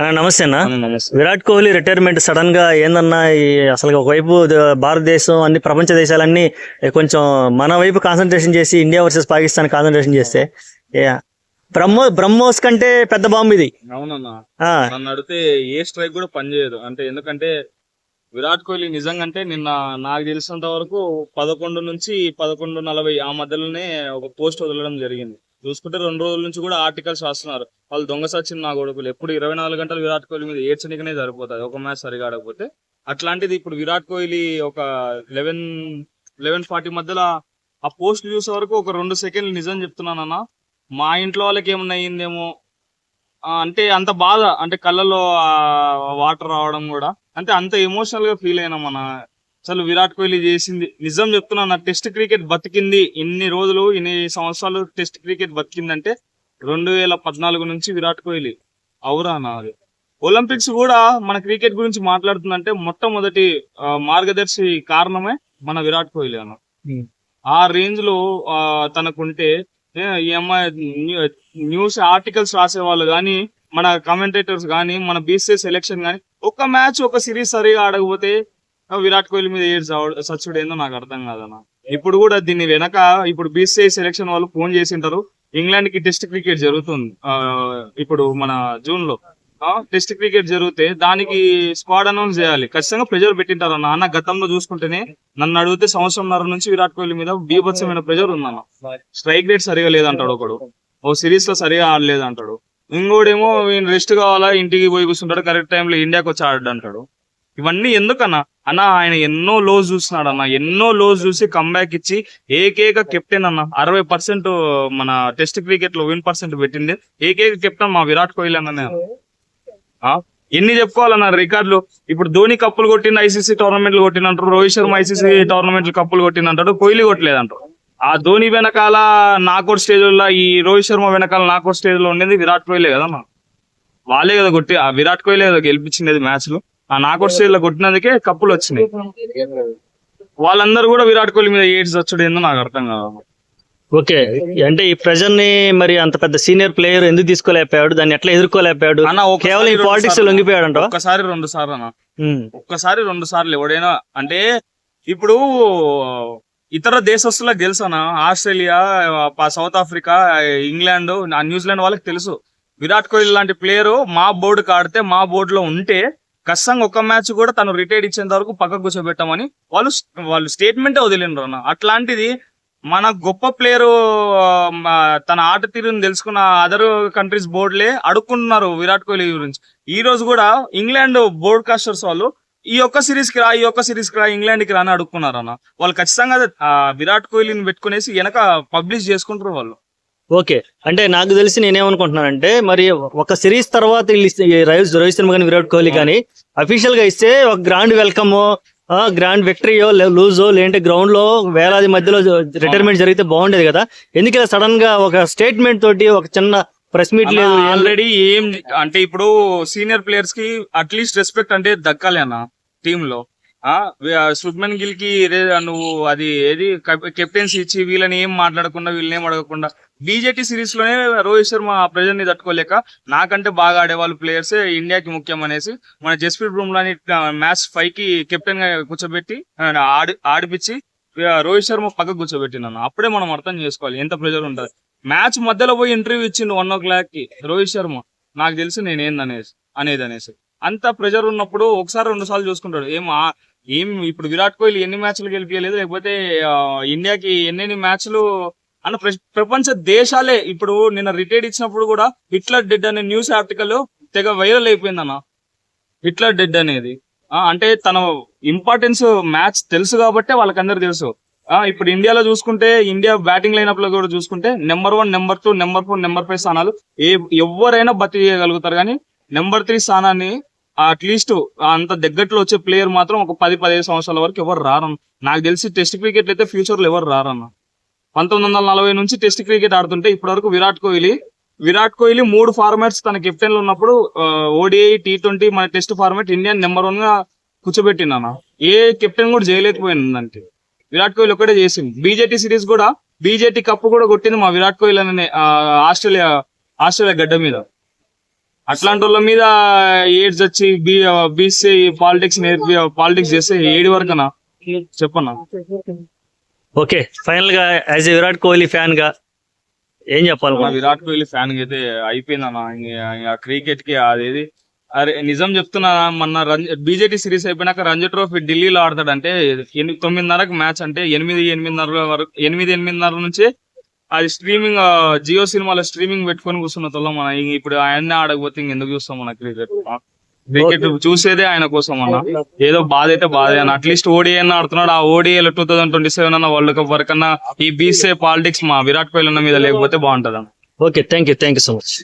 అన్న నమస్తే అన్న. విరాట్ కోహ్లీ రిటైర్మెంట్ సడన్గా ఏందన్నా ఈ అసలు ఒకవైపు భారతదేశం అన్ని ప్రపంచ దేశాలన్నీ కొంచెం మన వైపు కాన్సన్ట్రేషన్ చేసి ఇండియా వర్సెస్ పాకిస్తాన్ కాన్సన్ట్రేషన్ చేస్తే బ్రహ్మో బ్రహ్మోస్ కంటే పెద్ద బాంబు ఇది. అవునన్నా. అడిగితే ఏ స్ట్రైక్ కూడా పనిచేయదు అంటే ఎందుకంటే విరాట్ కోహ్లీ నిజంగా అంటే నిన్న నాకు తెలిసినంత వరకు పదకొండు నుంచి పదకొండు నలభై ఆ మధ్యలోనే ఒక పోస్ట్ వదలడం జరిగింది. చూసుకుంటే రెండు రోజుల నుంచి కూడా ఆర్టికల్స్ రాస్తున్నారు. వాళ్ళు దొంగ సచిన్ నా కొడుకులు. ఎప్పుడు ఇరవై నాలుగు గంటలు విరాట్ కోహ్లీ మీద ఏడ్చనికనే సరిపోతుంది. ఒక మ్యాచ్ సరిగా ఆడకపోతే అట్లాంటిది ఇప్పుడు విరాట్ కోహ్లీ ఒక లెవెన్ లెవెన్ ఫార్టీ మధ్యలో ఆ పోస్ట్ చూసే వరకు ఒక రెండు సెకండ్లు నిజం చెప్తున్నానన్న మా ఇంట్లో వాళ్ళకి ఏమన్నా అయ్యిందేమో అంటే అంత బాధ. అంటే కళ్ళలో వాటర్ రావడం కూడా. అంటే అంత ఎమోషనల్గా ఫీల్ అయినా మన అసలు విరాట్ కోహ్లీ చేసింది. నిజం చెప్తున్నా నా టెస్ట్ క్రికెట్ బతికింది. ఇన్ని రోజులు ఇన్ని సంవత్సరాలు టెస్ట్ క్రికెట్ బతికిందంటే రెండు వేల పద్నాలుగు నుంచి విరాట్ కోహ్లీ. అవురా నాది. ఒలింపిక్స్ కూడా మన క్రికెట్ గురించి మాట్లాడుతుందంటే మొట్టమొదటి మార్గదర్శి కారణమే మన విరాట్ కోహ్లీ అన్న. ఆ రేంజ్లో తనకుంటే ఈ అమ్మాయి న్యూ- న్యూస్ ఆర్టికల్స్ రాసే వాళ్ళు కానీ మన కమెంటేటర్స్ కానీ మన బీసీఏ సెలెక్షన్ కానీ ఒక్క మ్యాచ్ ఒక సిరీస్ సరిగా ఆడకపోతే విరాట్ కోహ్లీ మీద ఏడు సచ్చుడు ఏందో నాకు అర్థం కాదన్న. ఇప్పుడు కూడా దీన్ని వెనక ఇప్పుడు బీసీఐ సెలెక్షన్ వాళ్ళు ఫోన్ చేసి ఉంటారు ఇంగ్లాండ్కి టెస్ట్ క్రికెట్ జరుగుతుంది ఇప్పుడు మన జూన్లో టెస్ట్ క్రికెట్ జరిగితే దానికి స్క్వాడ్ అనౌన్స్ చేయాలి. ఖచ్చితంగా ప్రెజర్ పెట్టింటారు అన్న అన్న గతంలో చూసుకుంటేనే నన్ను అడిగితే సంవత్సరంన్నర నుంచి విరాట్ కోహ్లీ మీద బీభత్సమైన ప్రెజర్ ఉందన్న. స్ట్రైక్ రేట్ సరిగా లేదంటాడు ఒకడు. ఓ సిరీస్లో సరిగా ఆడలేదు అంటాడు ఇంకోడేమో రెస్ట్ కావాలా ఇంటికి పోయి కూర్చుంటాడు కరెక్ట్ టైంలో ఇండియాకి వచ్చి ఆడాడు అంటాడు ఇవన్నీ ఎందుకన్నా? అన్న ఆయన ఎన్నో లోస్ చూస్తున్నాడు అన్న ఎన్నో లోస్ చూసి కంబ్యాక్ ఇచ్చి ఏకేక కెప్టెన్ అన్న. అరవై పర్సెంట్ మన టెస్ట్ క్రికెట్లో విన్ పర్సెంట్ పెట్టింది. ఏకేక కెప్టెన్ మా విరాట్ కోహ్లీ అన్న ఎన్ని చెప్పుకోవాలన్న రికార్డులు. ఇప్పుడు ధోని కప్పులు కొట్టిన ఐసీసీ టోర్నమెంట్లు కొట్టినంటారు రోహిత్ శర్మ ఐసీసీ టోర్నమెంట్లు కప్పులు కొట్టిందంటాడు కోహ్లీ కొట్టలేదంటారు. ఆ ధోని వెనకాల నాకౌట్ స్టేజ్లో ఈ రోహిత్ శర్మ వెనకాల నాకౌట్ స్టేజ్లో ఉండేది విరాట్ కోహ్లీ కదన్న. వాళ్ళే కదా కొట్టి ఆ విరాట్ కోహ్లీ కదా గెలిపించింది మ్యాచ్లో. ఆ నాకౌట్ స్టేజ్లో కొట్టినందుకే కప్పులు వచ్చినాయి. వాళ్ళందరూ కూడా విరాట్ కోహ్లీ మీద ఏడ్స్ వచ్చుడు ఏందో నాకు అర్థం కాదు. ఓకే. అంటే ఈ ప్రెజర్ని మరి అంత పెద్ద సీనియర్ ప్లేయర్ ఎందుకు తీసుకోలేకపోయాడు? దాన్ని ఎట్లా ఎదుర్కోలేకపోయాడు? అన్న కేవలం పాలిటిక్స్ లొంగిపోయాడు అంట ఒక్కసారి రెండు సార్లు అన్న. ఒక్కసారి రెండు సార్లు ఎవడైనా అంటే ఇప్పుడు ఇతర దేశస్తులకు తెలుసనా ఆస్ట్రేలియా ప- సౌత్ ఆఫ్రికా ఇంగ్లాండ్ న్యూజిలాండ్ వాళ్ళకి తెలుసు. విరాట్ కోహ్లీ లాంటి ప్లేయర్ మా బోర్డు ఆడితే మా బోర్డు లో ఉంటే ఖచ్చితంగా ఒక మ్యాచ్ కూడా తను రిటైర్డ్ ఇచ్చేంత వరకు పక్కకు కూర్చోబెట్టామని వాళ్ళు వాళ్ళు స్టేట్మెంటే వదిలిండ్రు అన్న. అట్లాంటిది మన గొప్ప ప్లేయర్ తన ఆట తీరుని తెలుసుకున్న అదర్ కంట్రీస్ బోర్డులే అడుక్కుంటున్నారు విరాట్ కోహ్లీ గురించి. ఈ రోజు కూడా ఇంగ్లాండ్ బోర్డ్ కాస్టర్స్ వాళ్ళు ఈ ఒక్క సిరీస్కి రా ఈ ఒక్క సిరీస్కి రా ఇంగ్లాండ్కి రాని అడుక్కున్నారు అన్న. వాళ్ళు ఖచ్చితంగా విరాట్ కోహ్లీని పెట్టుకునేసి వెనక పబ్లిష్ చేసుకుంటారు వాళ్ళు. ఓకే. అంటే నాకు తెలిసి నేనేమనుకుంటున్నానంటే మరి ఒక సిరీస్ తర్వాత రోహిత్ రోహిత్ శర్మ కానీ విరాట్ కోహ్లీ కానీ అఫీషియల్గా ఇస్తే ఒక గ్రాండ్ వెల్కమ్ గ్రాండ్ విక్టరీయో లూజో లేదంటే గ్రౌండ్లో వేలాది మధ్యలో రిటైర్మెంట్ జరిగితే బాగుండేది కదా. ఎందుకంటే సడన్గా ఒక స్టేట్మెంట్ తోటి ఒక చిన్న ప్రెస్ మీట్ లేదు. ఆల్రెడీ ఏం అంటే ఇప్పుడు సీనియర్ ప్లేయర్స్కి అట్లీస్ట్ రెస్పెక్ట్ అంటే దక్కాలి అన్న టీమ్లో. శుభ్మన్ గిల్కి నువ్వు అది ఏది కెప్టెన్సీ ఇచ్చి వీళ్ళని ఏం మాట్లాడకుండా వీళ్ళని ఏం అడగకుండా బీజేటీ సిరీస్లోనే రోహిత్ శర్మ ఆ ప్రెజర్ని తట్టుకోలేక నాకంటే బాగా ఆడేవాళ్ళు ప్లేయర్స్ ఇండియాకి ముఖ్యం అనేసి మన జస్ప్రీత్ బుమ్రాని మ్యాచ్ ఫైవ్కి కెప్టెన్గా కూర్చోబెట్టి ఆడి ఆడిపించి రోహిత్ శర్మ పక్కకు కూర్చోబెట్టినాను అప్పుడే మనం అర్థం చేసుకోవాలి ఎంత ప్రెజర్ ఉంటుంది. మ్యాచ్ మధ్యలో పోయి ఇంటర్వ్యూ ఇచ్చిండు వన్ ఓ క్లాక్కి రోహిత్ శర్మ. నాకు తెలుసు నేనేందనేసి అనేది అనేసి అంత ప్రెజర్ ఉన్నప్పుడు ఒకసారి రెండు సార్లు చూసుకుంటాడు. ఏం ఏం ఇప్పుడు విరాట్ కోహ్లీ ఎన్ని మ్యాచ్లు గెలిపించలేదు లేకపోతే ఇండియాకి ఎన్నెన్ని మ్యాచ్లు అన్న ప్ర- ప్రపంచ దేశాలే ఇప్పుడు నిన్న రిటైర్డ్ ఇచ్చినప్పుడు కూడా హిట్లర్ డెడ్ అనే న్యూస్ ఆర్టికల్ తెగ వైరల్ అయిపోయింది అన్న. హిట్లర్ డెడ్ అనేది. అంటే తన ఇంపార్టెన్స్ మ్యాచ్ తెలుసు కాబట్టే వాళ్ళకందరూ తెలుసు. ఆ, ఇప్పుడు ఇండియాలో చూసుకుంటే ఇండియా బ్యాటింగ్ లైనప్లో కూడా చూసుకుంటే number one number two number four number five స్థానాలు ఏ ఎవరైనా బతి చేయగలుగుతారు. కానీ నెంబర్ త్రీ స్థానాన్ని అట్లీస్ట్ అంత దగ్గరలో వచ్చే ప్లేయర్ మాత్రం ఒక పది పదిహేను సంవత్సరాల వరకు ఎవరు రారన్న. నాకు తెలిసి టెస్ట్ క్రికెట్ అయితే ఫ్యూచర్లో ఎవరు రారన్న. పంతొమ్మిది వందల నలభై నుంచి టెస్ట్ క్రికెట్ ఆడుతుంటే ఇప్పటివరకు విరాట్ కోహ్లీ విరాట్ కోహ్లీ మూడు ఫార్మాట్స్ తన కెప్టెన్లో ఉన్నప్పుడు ఓడిఐ టీ ట్వంటీ మన టెస్ట్ ఫార్మాట్ ఇండియన్ నెంబర్ వన్గా కూర్చోబెట్టినా ఏ కెప్టెన్ కూడా చేయలేకపోయిందంటే. విరాట్ కోహ్లీ ఒకటే చేసింది. బీజేటీ సిరీస్ కూడా బీజేటీ కప్ కూడా కొట్టింది మా విరాట్ కోహ్లీ అనే ఆస్ట్రేలియా ఆస్ట్రేలియా గడ్డ మీద. అట్లాంటి వాళ్ళ మీద ఏడ్స్ వచ్చి బీ బీసీ పాలిటిక్స్ నేర్పి పాలిటిక్స్ చేస్తే ఏడు వరకనా? చెప్పన్నా. ఓకే ఫైనల్గా యాజ్ ఎ విరాట్ కోహ్లీ ఫ్యాన్గా ఏం చెప్పాలి? విరాట్ కోహ్లీ ఫ్యాన్ అయితే అయిపోయిందన్న క్రికెట్కి అదేది. అరే నిజం చెప్తున్నా మొన్న బీజేపీ సిరీస్ అయిపోయినాక రంజీ ట్రోఫీ ఢిల్లీలో ఆడతాడంటే తొమ్మిదిన్నరకు మ్యాచ్ అంటే ఎనిమిది ఎనిమిదిన్నర వరకు ఎనిమిది ఎనిమిదిన్నర నుంచి అది స్ట్రీమింగ్ జియో సినిమాలో స్ట్రీమింగ్ పెట్టుకొని కూర్చున్న తొల్ల మన ఇప్పుడు ఆయన్నే ఆడకపోతే ఇంక ఎందుకు చూస్తాం మన క్రికెట్? క్రికెట్ చూసేదే ఆయన కోసం అన్న. ఏదో బాధ అయితే బాధ అన్న. అట్లీస్ట్ ఓడిఐ అన్న ఆడుతున్నాడు. ఆ ఓడిఐలో టూ థౌసండ్ ట్వంటీ సెవెన్ అన్న వరల్డ్ కప్ వరకు అన్న ఈ బీసే పాలిటిక్స్ మా విరాట్ కోహ్లీ అన్న మీద లేకపోతే బాగుంటది అన్న okay thank you thank you so much